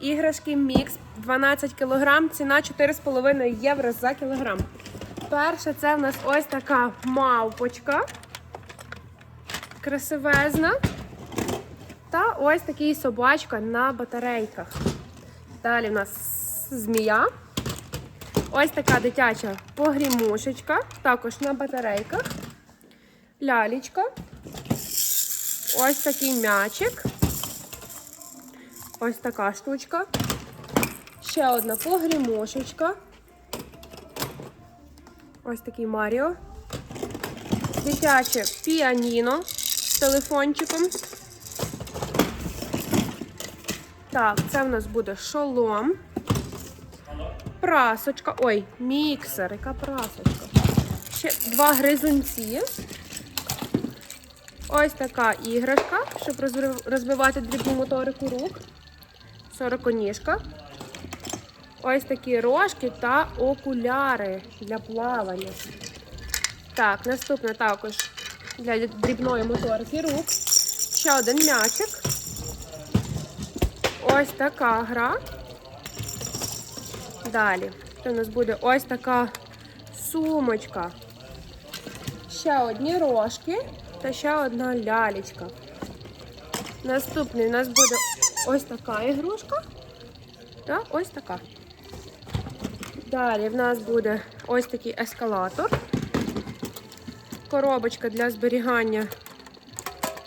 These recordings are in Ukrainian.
Іграшки мікс 12 кг, ціна 4,5 євро за кілограм. Перша це в нас ось така мавпочка. Красивезна. Та ось такий собачка на батарейках. Далі в нас змія. Ось така дитяча погрімушечка, також на батарейках. Лялічка. Ось такий м'ячик. Ось така штучка. Ще одна погрімушечка. Ось такий Маріо. Дитяче піаніно з телефончиком. Так, це в нас буде шолом. Прасочка. Ой, міксер, яка прасочка. Ще два гризунці. Ось така іграшка, щоб розбивати дрібну моторику рук. Сороконіжка. Ось такі рожки та окуляри для плавання. Так, наступне також для дрібної моторики рук. Ще один м'ячик. Ось така гра. Далі. Це у нас буде ось така сумочка. Ще одні рожки та ще одна лялечка. Наступний у нас буде ось така ігрушка. Та ось така. Далі в нас буде ось такий ескалатор. Коробочка для зберігання.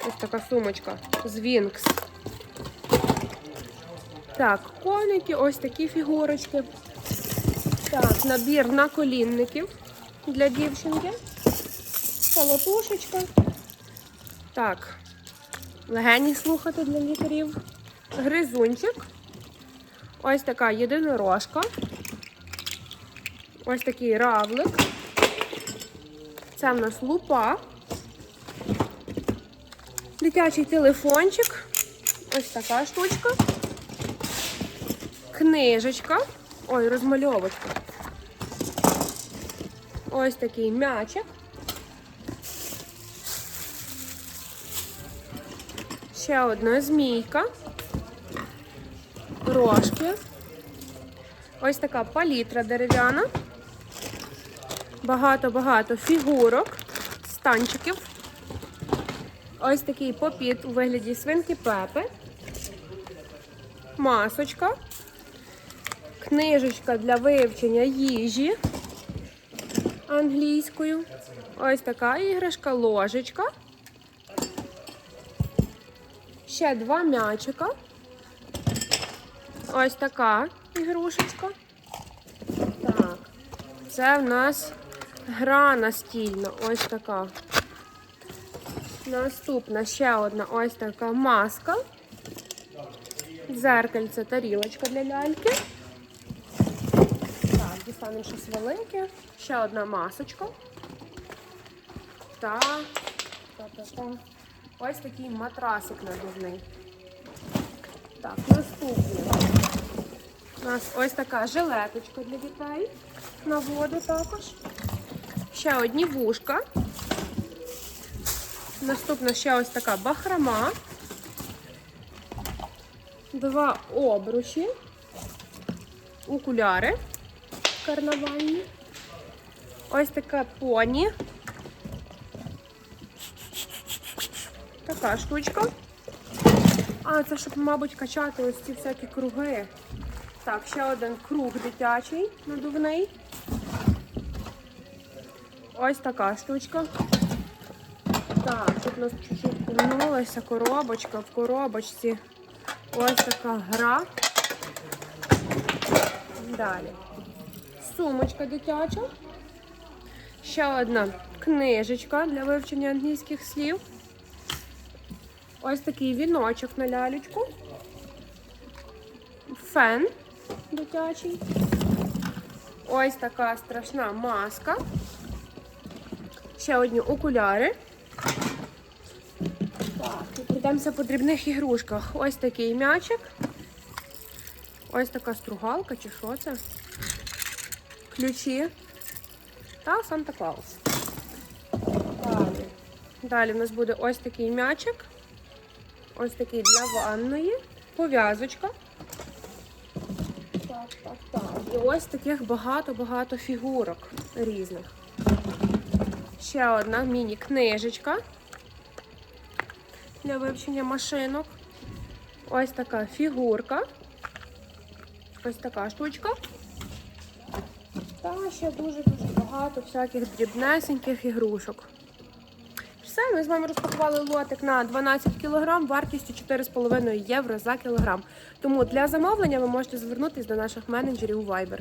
Ось така сумочка з Вінкс. Так, коники, ось такі фігурочки. Так, набір наколінників для дівчинки. Колотушечка. Так, легені слухати для лікарів. Гризунчик. Ось така єдинорожка. Ось такий равлик. Це в нас лупа. Дитячий телефончик. Ось така штучка. Книжечка. Ой, розмальовочка. Ось такий м'ячик. Ще одна змійка. Рожки. Ось така палітра дерев'яна. Багато-багато фігурок, станчиків. Ось такий попіт у вигляді свинки Пепи. Масочка. Книжечка для вивчення їжі англійською. Ось така іграшка, ложечка. Ще два м'ячика. Ось така ігрушечка. Так. Це в нас гра настільна. Ось така. Наступна ще одна ось така маска. Дзеркальце, тарілочка для ляльки. Так, дістанемо щось велике. Ще одна масочка. Та, та, та, та. Ось такий матрасик надувний. Так, наступний. У нас ось така жилеточка для дітей. На воду також. Ще одні вушка. Наступна ще ось така бахрома. Два обручі. Окуляри карнавальні. Ось така поні. Така штучка. А, це щоб, мабуть, качати ось ці всякі круги. Так, ще один круг дитячий, надувний. Ось така штучка. Так, тут у нас чуть-чуть помінулася коробочка. В коробочці ось така гра. Далі. Сумочка дитяча. Ще одна книжечка для вивчення англійських слів. Ось такий віночок на лялечку. Фен дитячий. Ось така страшна маска. Ще одні окуляри. Так, і прийдемося по дрібних ігрушках. Ось такий м'ячик. Ось така стругалка, чи що це? Ключі. Та Санта Клаус. Далі. Далі в нас буде ось такий м'ячик. Ось такий для ванної. Пов'язочка. Так, так. І ось таких багато-багато фігурок різних. Ще одна міні-книжечка для вивчення машинок. Ось така фігурка. Ось така штучка. Та ще дуже-дуже багато всяких дрібнесеньких ігрушок. Все, ми з вами розпакували лотик на 12 кг вартістю 4,5 євро за кілограм. Тому для замовлення ви можете звернутися до наших менеджерів у Viber.